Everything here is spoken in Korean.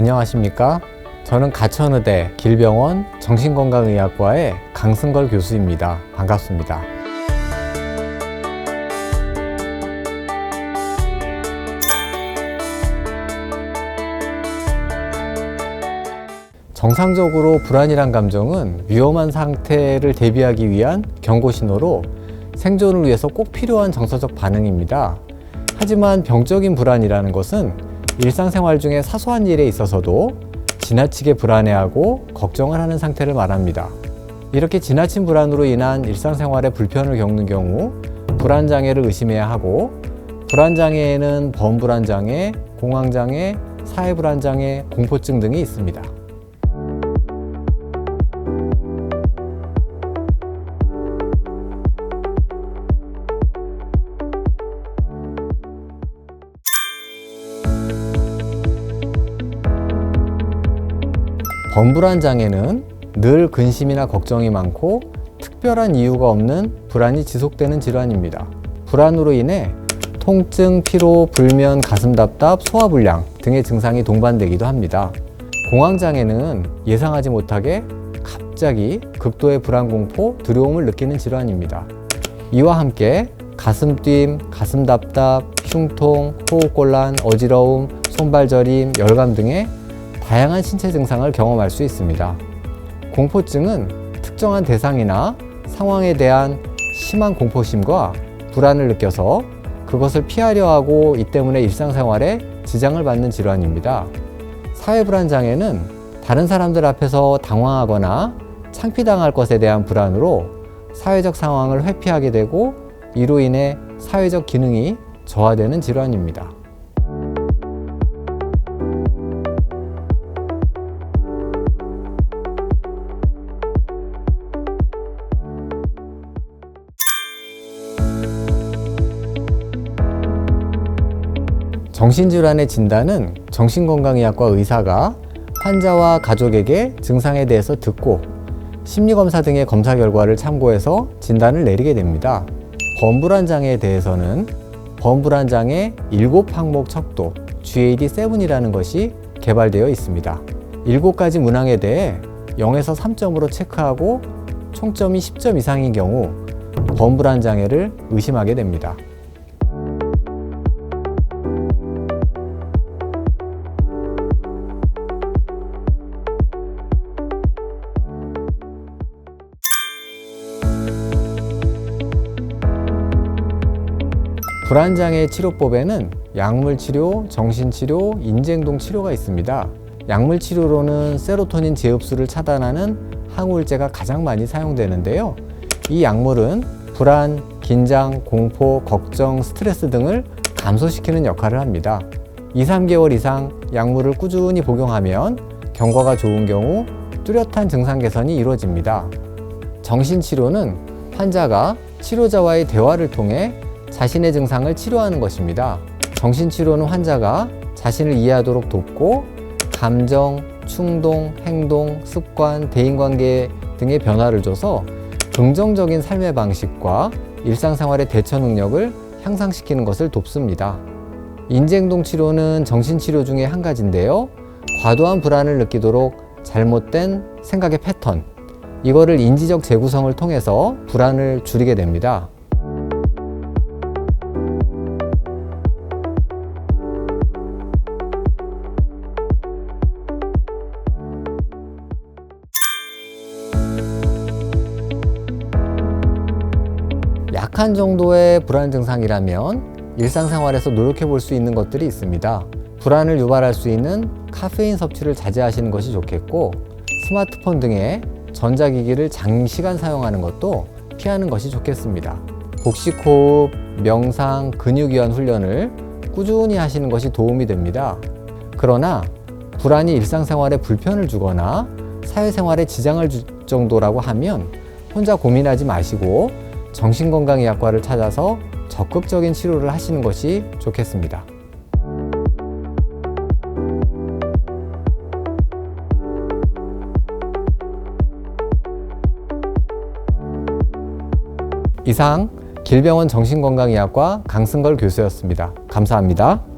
안녕하십니까? 저는 가천의대 길병원 정신건강의학과의 강승걸 교수입니다. 반갑습니다. 정상적으로 불안이란 감정은 위험한 상태를 대비하기 위한 경고 신호로 생존을 위해서 꼭 필요한 정서적 반응입니다. 하지만 병적인 불안이라는 것은 일상생활 중에 사소한 일에 있어서도 지나치게 불안해하고 걱정을 하는 상태를 말합니다. 이렇게 지나친 불안으로 인한 일상생활에 불편을 겪는 경우 불안장애를 의심해야 하고 불안장애에는 범불안장애, 공황장애, 사회불안장애, 공포증 등이 있습니다. 범불안 장애는 늘 근심이나 걱정이 많고 특별한 이유가 없는 불안이 지속되는 질환입니다. 불안으로 인해 통증, 피로, 불면, 가슴 답답, 소화불량 등의 증상이 동반되기도 합니다. 공황 장애는 예상하지 못하게 갑자기 극도의 불안 공포, 두려움을 느끼는 질환입니다. 이와 함께 가슴 뛴, 가슴 답답, 흉통, 호흡곤란, 어지러움, 손발 저림, 열감 등의 다양한 신체 증상을 경험할 수 있습니다. 공포증은 특정한 대상이나 상황에 대한 심한 공포심과 불안을 느껴서 그것을 피하려 하고 이 때문에 일상생활에 지장을 받는 질환입니다. 사회불안 장애는 다른 사람들 앞에서 당황하거나 창피당할 것에 대한 불안으로 사회적 상황을 회피하게 되고 이로 인해 사회적 기능이 저하되는 질환입니다. 정신질환의 진단은 정신건강의학과 의사가 환자와 가족에게 증상에 대해서 듣고 심리검사 등의 검사 결과를 참고해서 진단을 내리게 됩니다. 범불안 장애에 대해서는 범불안 장애 7항목 척도 GAD-7이라는 것이 개발되어 있습니다. 7가지 문항에 대해 0에서 3점으로 체크하고 총점이 10점 이상인 경우 범불안 장애를 의심하게 됩니다. 불안장애 치료법에는 약물 치료, 정신 치료, 인지행동 치료가 있습니다. 약물 치료로는 세로토닌 재흡수를 차단하는 항우울제가 가장 많이 사용되는데요. 이 약물은 불안, 긴장, 공포, 걱정, 스트레스 등을 감소시키는 역할을 합니다. 2, 3개월 이상 약물을 꾸준히 복용하면 경과가 좋은 경우 뚜렷한 증상 개선이 이루어집니다. 정신치료는 환자가 치료자와의 대화를 통해 자신의 증상을 치료하는 것입니다. 정신치료는 환자가 자신을 이해하도록 돕고 감정, 충동, 행동, 습관, 대인관계 등의 변화를 줘서 긍정적인 삶의 방식과 일상생활의 대처 능력을 향상시키는 것을 돕습니다. 인지행동 치료는 정신치료 중에 한 가지인데요. 과도한 불안을 느끼도록 잘못된 생각의 패턴, 이거를 인지적 재구성을 통해서 불안을 줄이게 됩니다. 약한 정도의 불안 증상이라면 일상생활에서 노력해 볼 수 있는 것들이 있습니다. 불안을 유발할 수 있는 카페인 섭취를 자제하시는 것이 좋겠고 스마트폰 등의 전자기기를 장시간 사용하는 것도 피하는 것이 좋겠습니다. 복식 호흡, 명상, 근육이완 훈련을 꾸준히 하시는 것이 도움이 됩니다. 그러나 불안이 일상생활에 불편을 주거나 사회생활에 지장을 줄 정도라고 하면 혼자 고민하지 마시고 정신건강의학과를 찾아서 적극적인 치료를 하시는 것이 좋겠습니다. 이상 길병원 정신건강의학과 강승걸 교수였습니다. 감사합니다.